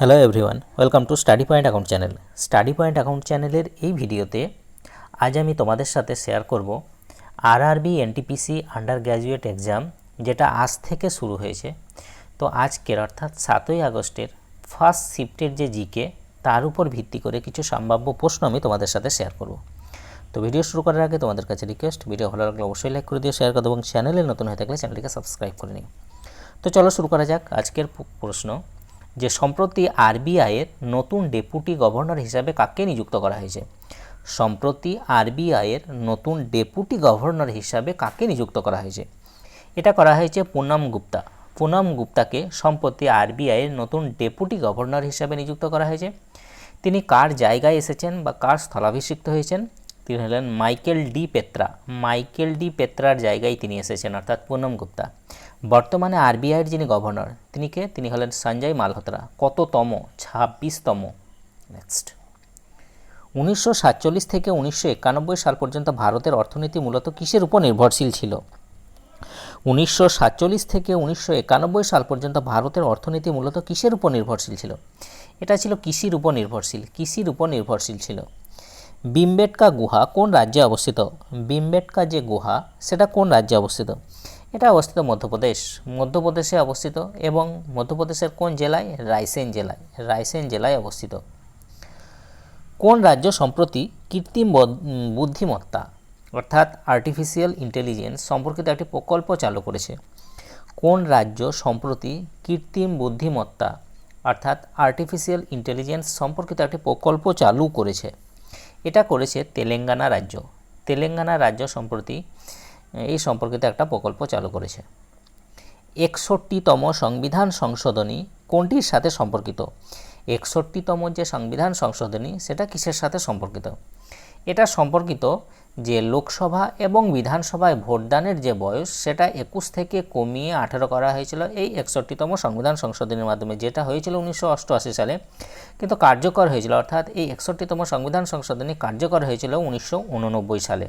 Hello everyone welcome to study point account channel study point account চ্যানেলের এই ভিডিওতে আজ আমি তোমাদের সাথে শেয়ার করব RRB NTPC undergraduate exam যেটা আজ থেকে শুরু হয়েছে। তো আজকের অর্থাৎ সাতই আগস্টের ফার্স্ট শিফটের যে জিকে তার উপর ভিত্তি করে কিছু সম্ভাব্য প্রশ্ন আমি তোমাদের সাথে শেয়ার করব। তো ভিডিও শুরু করার আগে তোমাদের কাছে রিকোয়েস্ট ভিডিও ভালো লাগলে অবশ্যই লাইক করে দিও শেয়ার করে এবং চ্যানেলে নতুন হয়ে থাকলে চ্যানেলটিকে সাবস্ক্রাইব করে নিও। তো চলো শুরু করা যাক আজকের প্রশ্ন। যে সম্প্রতি আরবিআইয়ের নতুন ডেপুটি গভর্নর হিসাবে কাকে নিযুক্ত করা হয়েছে? সম্প্রতি আরবিআইয়ের নতুন ডেপুটি গভর্নর হিসাবে কাকে নিযুক্ত করা হয়েছে? এটা করা হয়েছে পুনম গুপ্তা। পুনম গুপ্তাকে সম্প্রতি আরবিআইয়ের নতুন ডেপুটি গভর্নর হিসাবে নিযুক্ত করা হয়েছে। তিনি কার জায়গায় এসেছেন বা কার স্থলাভিষিক্ত হয়েছেন? তিনি হলেন Michael D Patra. Michael D পেত্রার জায়গায় তিনি এসেছেন, অর্থাৎ পুনম গুপ্তা। বর্তমানে আরবিআইয়ের যিনি গভর্নর, তিনি কে? তিনি হলেন সঞ্জয় মালহোত্রা, কততম? ছাব্বিশতম। নেক্সট উনিশশো সাতচল্লিশ থেকে উনিশশো একানব্বই সাল পর্যন্ত ভারতের অর্থনীতি মূলত কিসের উপর নির্ভরশীল ছিল? উনিশশো সাতচল্লিশ থেকে উনিশশো একানব্বই সাল পর্যন্ত ভারতের অর্থনীতি মূলত কিসের উপর নির্ভরশীল ছিল? এটা ছিল কৃষির উপর নির্ভরশীল কৃষির উপর নির্ভরশীল ছিল? বিম্বেটকা গুহা কোন রাজ্যে অবস্থিত? বিম্বেটকা যে গুহা, সেটা কোন রাজ্যে অবস্থিত? এটা অবস্থিত মধ্যপ্রদেশ। মধ্যপ্রদেশে অবস্থিত এবং মধ্যপ্রদেশের কোন জেলায়? রায়সেন জেলায়। রায়সেন জেলায় অবস্থিত। কোন রাজ্য সম্প্রতি কৃত্রিম বদ- বুদ্ধিমত্তা অর্থাৎ আর্টিফিশিয়াল ইন্টেলিজেন্স সম্পর্কিত একটি প্রকল্প চালু করেছে? কোন রাজ্য সম্প্রতি কৃত্রিম বুদ্ধিমত্তা অর্থাৎ আর্টিফিশিয়াল ইন্টেলিজেন্স সম্পর্কিত একটি প্রকল্প চালু করেছে? এটা করেছে তেলেঙ্গানা রাজ্য। তেলেঙ্গানা রাজ্য সম্প্রতি এই সম্পর্কিত একটা প্রকল্প চালু করেছে। একষট্টিতম সংবিধান সংশোধনী কোনটির সাথে সম্পর্কিত? একষট্টিতম যে সংবিধান সংশোধনী, সেটা কিসের সাথে সম্পর্কিত? এটা সম্পর্কিত যে লোকসভা এবং বিধানসভায় ভোটদানের যে বয়স, সেটা একুশ থেকে কমিয়ে আঠেরো করা হয়েছিল এই একষট্টিতম সংবিধান সংশোধনের মাধ্যমে, যেটা হয়েছিল উনিশশো অষ্টআশি সালে, কিন্তু কার্যকর হয়েছিল। অর্থাৎ এই একষট্টিতম সংবিধান সংশোধনী কার্যকর হয়েছিল উনিশশো উননব্বই সালে।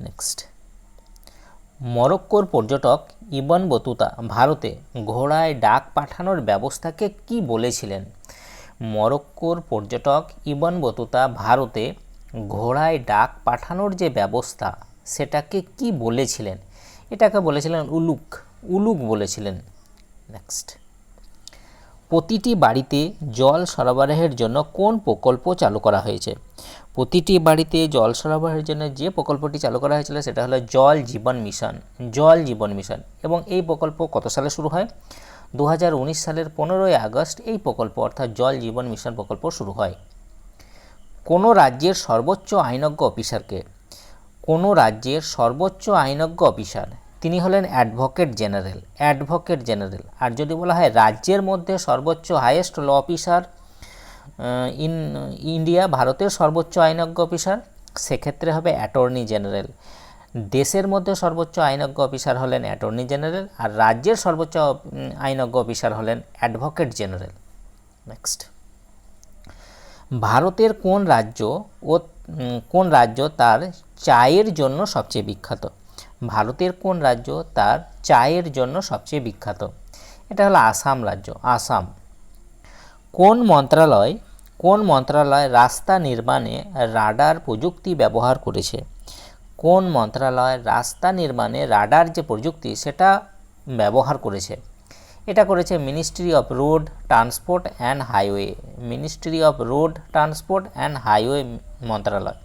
নেক্সট মরক্কোর পর্যটক ইবন বতুতা ভারতে ঘোড়ায় ডাক পাঠানোর ব্যবস্থাকে কি বলেছিলেন? মরক্কোর পর্যটক ইবন বতুতা ভারতে ঘোড়ায় ডাক পাঠানোর যে ব্যবস্থা, সেটাকে কি বলেছিলেন? এটাকে বলেছিলেন উলুক উলুক বলেছিলেন। নেক্সট প্রতিটি বাড়িতে জল সরবরাহের জন্য কোন প্রকল্প চালু করা হয়েছে? প্রতিটি বাড়িতে জল সরবরাহের জন্য যে প্রকল্পটি চালু করা হয়েছিল সেটা হলো জল জীবন মিশন, জল জীবন মিশন। এবং এই প্রকল্প কত সালে শুরু হয়? দু হাজার উনিশ সালের পনেরোই আগস্ট এই প্রকল্প অর্থাৎ জল জীবন মিশন প্রকল্প শুরু হয়। কোনো রাজ্যের সর্বোচ্চ আইনজ্ঞ অফিসারকে? কোনো রাজ্যের সর্বোচ্চ আইনজ্ঞ অফিসার? তিনি হলেন অ্যাডভোকেট জেনারেল অ্যাডভোকেট জেনারেল। আর যদি বলা হয় রাজ্যের মধ্যে সর্বোচ্চ highest law officer in, India ভারতের সর্বোচ্চ আইনজ্ঞ অফিসার, সেক্ষেত্রে হবে অ্যাটর্নি জেনারেল। দেশের মধ্যে সর্বোচ্চ আইনজ্ঞ অফিসার হলেন অ্যাটর্নি জেনারেল আর রাজ্যের সর্বোচ্চ আইনজ্ঞ অফিসার হলেন অ্যাডভোকেট জেনারেল। নেক্সট। ভারতের কোন রাজ্য ও কোন রাজ্য তার চায়ের জন্য সবচেয়ে বিখ্যাত? ভারতের কোন রাজ্য তার চায়ের জন্য সবচেয়ে বিখ্যাত? এটা হলো আসাম রাজ্য, আসাম। কোন মন্ত্রণালয় কোন মন্ত্রণালয় রাস্তা নির্মাণে রাডার প্রযুক্তি ব্যবহার করেছে? কোন মন্ত্রণালয় রাস্তা নির্মাণে রাডার যে প্রযুক্তি সেটা ব্যবহার করেছে? এটা করেছে ministry of road transport and highway, ministry of road transport and highway মন্ত্রণালয়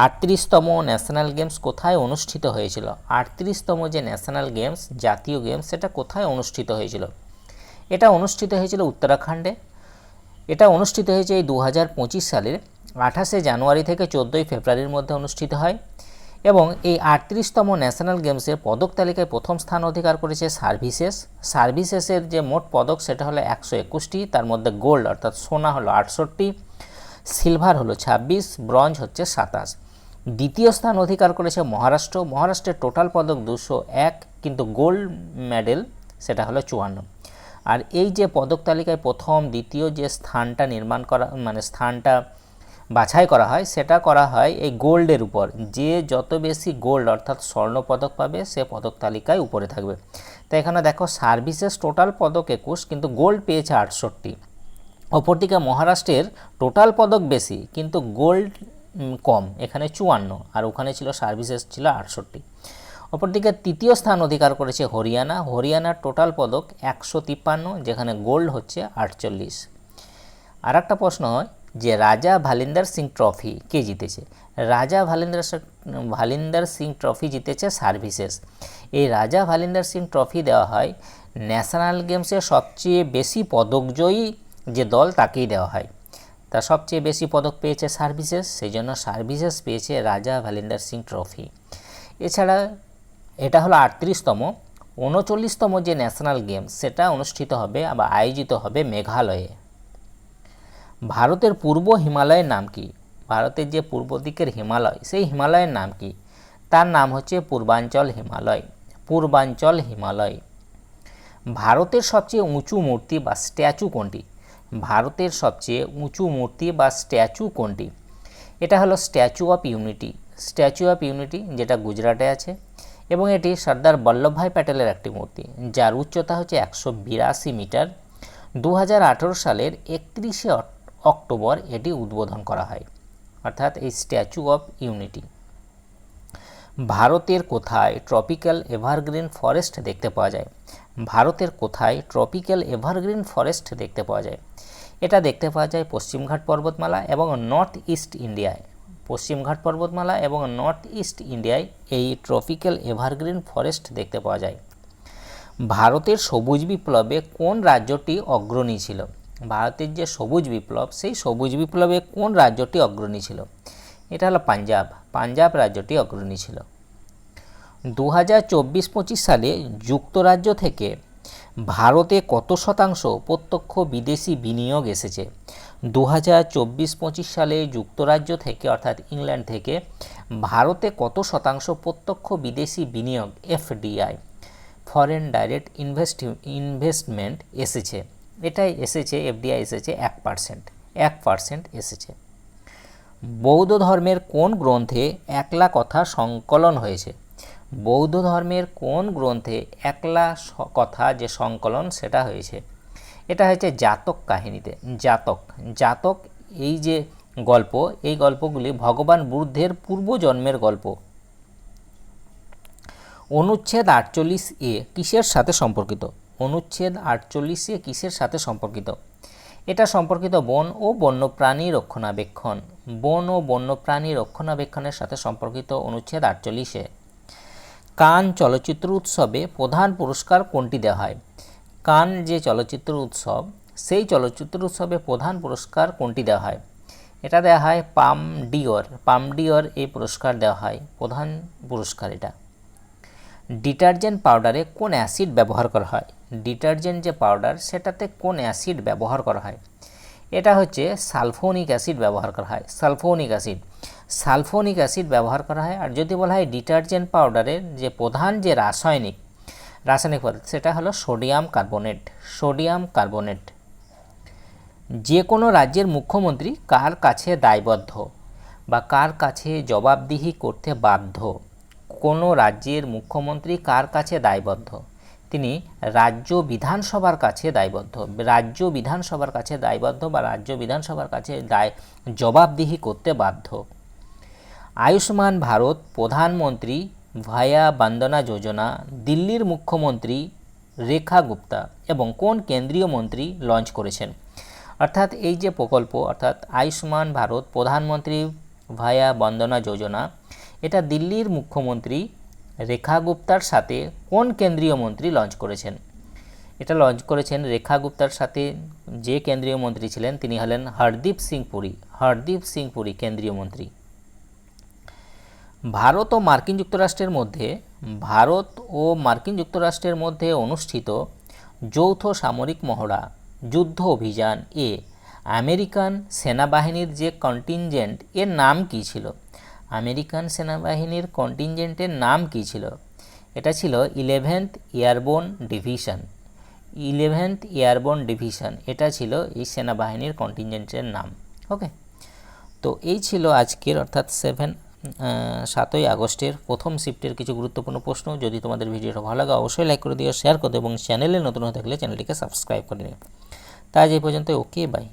আটত্রিশতম ন্যাশনাল গেমস কোথায় অনুষ্ঠিত হয়েছিল? আটত্রিশতম যে ন্যাশনাল গেমস জাতীয় গেমস সেটা কোথায় অনুষ্ঠিত হয়েছিল? এটা অনুষ্ঠিত হয়েছিল উত্তরাখণ্ডে। এটা অনুষ্ঠিত হয়েছে এই দু হাজার পঁচিশ সালের আঠাশে জানুয়ারি থেকে চোদ্দোই ফেব্রুয়ারির মধ্যে অনুষ্ঠিত হয় এবং এই আটত্রিশতম ন্যাশনাল গেমসের পদক তালিকায় প্রথম স্থান অধিকার করেছে সার্ভিসেস। সার্ভিসেসের যে মোট পদক, সেটা হলো একশো একুশটি, তার মধ্যে গোল্ড অর্থাৎ সোনা হলো আটষট্টি সিলভার হলো ছাব্বিশ ব্রঞ্জ হচ্ছে সাতাশ। দ্বিতীয় স্থান অধিকার করেছে মহারাষ্ট্র। মহারাষ্ট্রের টোটাল পদক দুশো এক, কিন্তু গোল্ড মেডেল সেটা হলো চুয়ান্ন। আর এই যে পদক তালিকায় প্রথম, দ্বিতীয় যে স্থানটা নির্মাণ করা মানে স্থানটা বাছাই করা হয়, সেটা করা হয় এই গোল্ডের উপর। যে যত বেশি গোল্ড অর্থাৎ স্বর্ণ পদক পাবে, সে পদক তালিকায় উপরে থাকবে। তো এখানে দেখো সার্ভিসেস টোটাল পদক একুশ, কিন্তু গোল্ড পেয়েছে আটষট্টি। অপরদিকে মহারাষ্ট্রের টোটাল পদক বেশি, কিন্তু গোল্ড কম। এখানে চুয়ান্ন, আর ওখানে ছিল সার্ভিসেস ছিল আটষট্টি। অপরদিকে তৃতীয় স্থান অধিকার করেছে হরিয়ানা। হরিয়ানার টোটাল পদক একশো তিপ্পান্ন, যেখানে গোল্ড হচ্ছে আটচল্লিশ। আর একটা প্রশ্ন হয় যে রাজা ভালিন্দার সিং ট্রফি কে জিতেছে? রাজা ভালিন্দার ভালিন্দার সিং ট্রফি জিতেছে সার্ভিসেস এই রাজা ভালিন্দার সিং ট্রফি দেওয়া হয় ন্যাশনাল গেমসে সবচেয়ে বেশি পদকজয়ী যে দল তাকেই দেওয়া হয়। তা সবচেয়ে বেশি পদক পেয়েছে সার্ভিসেস সেই জন্য সার্ভিসেস পেয়েছে রাজা ভালিন্দার সিং ট্রফি। এছাড়া এটা হলো আটত্রিশতম, উনচল্লিশতম যে ন্যাশনাল গেমস সেটা অনুষ্ঠিত হবে বা আয়োজিত হবে মেঘালয়ে। ভারতের পূর্ব হিমালয়ের নাম কি? ভারতের যে পূর্ব দিকের হিমালয়, সেই হিমালয়ের নাম কি? তার নাম হচ্ছে পূর্বাঞ্চল হিমালয় পূর্বাঞ্চল হিমালয়। ভারতের সবচেয়ে উঁচু মূর্তি বা স্ট্যাচু কোনটি? ভারতের সবচেয়ে উঁচু মূর্তি বা স্ট্যাচু কোনটি? এটা হলো Statue of Unity. Statue of Unity, যেটা গুজরাটে আছে, এবং এটি সর্দার বল্লভভাই প্যাটেলের একটি মূর্তি, যার উচ্চতা হচ্ছে একশো বিরাশি মিটার। দু হাজার আঠেরো সালের একত্রিশে অক্টোবর এটি উদ্বোধন করা হয়, অর্থাৎ এই স্ট্যাচু অফ ইউনিটি। ভারতের কোথায় ট্রপিক্যাল এভারগ্রিন ফরেস্ট দেখতে পাওয়া যায়? ভারতের কোথায় ট্রপিক্যাল এভারগ্রিন ফরেস্ট দেখতে পাওয়া যায়? এটা দেখতে পাওয়া যায় পশ্চিমঘাট পর্বতমালা এবং নর্থ ইস্ট ইন্ডিয়ায় পশ্চিমঘাট পর্বতমালা এবং নর্থ ইস্ট ইন্ডিয়ায় এই ট্রপিক্যাল এভারগ্রিন ফরেস্ট দেখতে পাওয়া যায়। ভারতের সবুজ বিপ্লবে কোন রাজ্যটি অগ্রণী ছিল? ভারতের যে সবুজ বিপ্লব, সেই সবুজ বিপ্লবে কোন রাজ্যটি অগ্রণী ছিল? এটা হলো পাঞ্জাব। পাঞ্জাব রাজ্যটি অগ্রণী ছিল। দু হাজার চব্বিশ পঁচিশ সালে যুক্তরাজ্য থেকে ভারতে কত শতাংশ প্রত্যক্ষ বিদেশি বিনিয়োগ এসেছে? দু হাজার চব্বিশ পঁচিশ সালে যুক্তরাজ্য থেকে, অর্থাৎ ইংল্যান্ড থেকে ভারতে কত শতাংশ প্রত্যক্ষ বিদেশি বিনিয়োগ FDI, foreign direct invest, investment এসেছে? এটাই এসেছে, এফডিআই এসেছে এক পার্সেন্ট এক পার্সেন্ট এসেছে। বৌদ্ধ ধর্মের কোন গ্রন্থে একলা কথা সংকলন হয়েছে? বৌদ্ধ ধর্মের কোন গ্রন্থে একলা কথা যে সংকলন সেটা হয়েছে? এটা হয়েছে জাতক কাহিনীতে। জাতক। জাতক এই যে গল্প, এই গল্পগুলি ভগবান বুদ্ধের পূর্বজন্মের গল্প। অনুচ্ছেদ আটচল্লিশ এ কিসের সাথে সম্পর্কিত? অনুচ্ছেদ আটচল্লিশ এ কিসের সাথে সম্পর্কিত? এটা সম্পর্কিত বন ও বন্যপ্রাণী রক্ষণাবেক্ষণ। বন ও বন্যপ্রাণী রক্ষণাবেক্ষণের সাথে সম্পর্কিত অনুচ্ছেদ আটচল্লিশে। কান চলচ্চিত্র উৎসবে প্রধান পুরস্কার কোনটি দেওয়া হয়? কান যে চলচ্চিত্র উৎসব, সেই চলচ্চিত্র উৎসবে প্রধান পুরস্কার কোনটি দেওয়া হয়? এটা দেওয়া হয় পাম ডিওর পাম ডিওর এই পুরস্কার দেওয়া হয়। প্রধান পুরস্কার এটা। ডিটারজেন্ট পাউডারে কোন অ্যাসিড ব্যবহার করা হয়? ডিটারজেন্ট যে পাউডার, সেটাতে কোন অ্যাসিড ব্যবহার করা হয়? এটা হচ্ছে সালফোনিক অ্যাসিড ব্যবহার করা হয়। Sulphonic acid. সালফোনিক অ্যাসিড ব্যবহার করা হয়, আর যদি বলা হয় ডিটারজেন্ট পাউডারের যে প্রধান যে রাসায়নিক রাসায়নিক পদার্থ, সেটা হলো সোডিয়াম কার্বনেট। Sodium carbonate. যে কোনো রাজ্যের মুখ্যমন্ত্রী কার কাছে দায়বদ্ধ বা কার কাছে জবাবদিহি করতে বাধ্য? কোনো রাজ্যের মুখ্যমন্ত্রী কার কাছে দায়বদ্ধ? তিনি রাজ্য বিধানসভার কাছে দায়বদ্ধ। রাজ্য বিধানসভার কাছে দায়বদ্ধ বা রাজ্য বিধানসভার কাছে দায়, জবাবদিহি করতে বাধ্য। আয়ুষ্মান ভারত প্রধানমন্ত্রী ভায়া বন্দনা যোজনা, দিল্লির মুখ্যমন্ত্রী রেখা গুপ্তা এবং কোন কেন্দ্রীয় মন্ত্রী লঞ্চ করেছেন? অর্থাৎ এই যে প্রকল্প, অর্থাৎ আয়ুষ্মান ভারত প্রধানমন্ত্রী ভায়া বন্দনা যোজনা এটা দিল্লির মুখ্যমন্ত্রী রেখা গুপ্তার সাথে কোন কেন্দ্রীয় মন্ত্রী লঞ্চ করেছেন? এটা লঞ্চ করেছেন রেখা গুপ্তার সাথে যে কেন্দ্রীয় মন্ত্রী ছিলেন তিনি হলেন হরদীপ সিং পুরী, হরদীপ সিং পুরী কেন্দ্রীয় মন্ত্রী। ভারত ও মার্কিন যুক্তরাষ্ট্রের মধ্যে, ভারত ও মার্কিন যুক্তরাষ্ট্রের মধ্যে অনুষ্ঠিত যৌথ সামরিক মহড়া, যুদ্ধ অভিযান এ, আমেরিকান সেনাবাহিনীর যে কন্টিনজেন্ট, এর নাম কী ছিল? আমেরিকান সেনাবাহিনীর কন্টিনজেন্টের নাম কী ছিল? এটা ছিল eleventh airborne division. Eleventh airborne division, এটা ছিল এই সেনাবাহিনীর কন্টিনজেন্টের নাম। ওকে? তো এই ছিল আজকের, অর্থাৎ সেভেন সাতই আগস্টের প্রথম শিফটের কিছু গুরুত্বপূর্ণ প্রশ্ন। যদি তোমাদের ভিডিওটা ভালো লাগে, অবশ্যই লাইক করে দিও শেয়ার করে এবং চ্যানেলে নতুন হয়ে থাকলে চ্যানেলটিকে সাবস্ক্রাইব করে নিও। তাই আজ এই পর্যন্ত ওকে বাই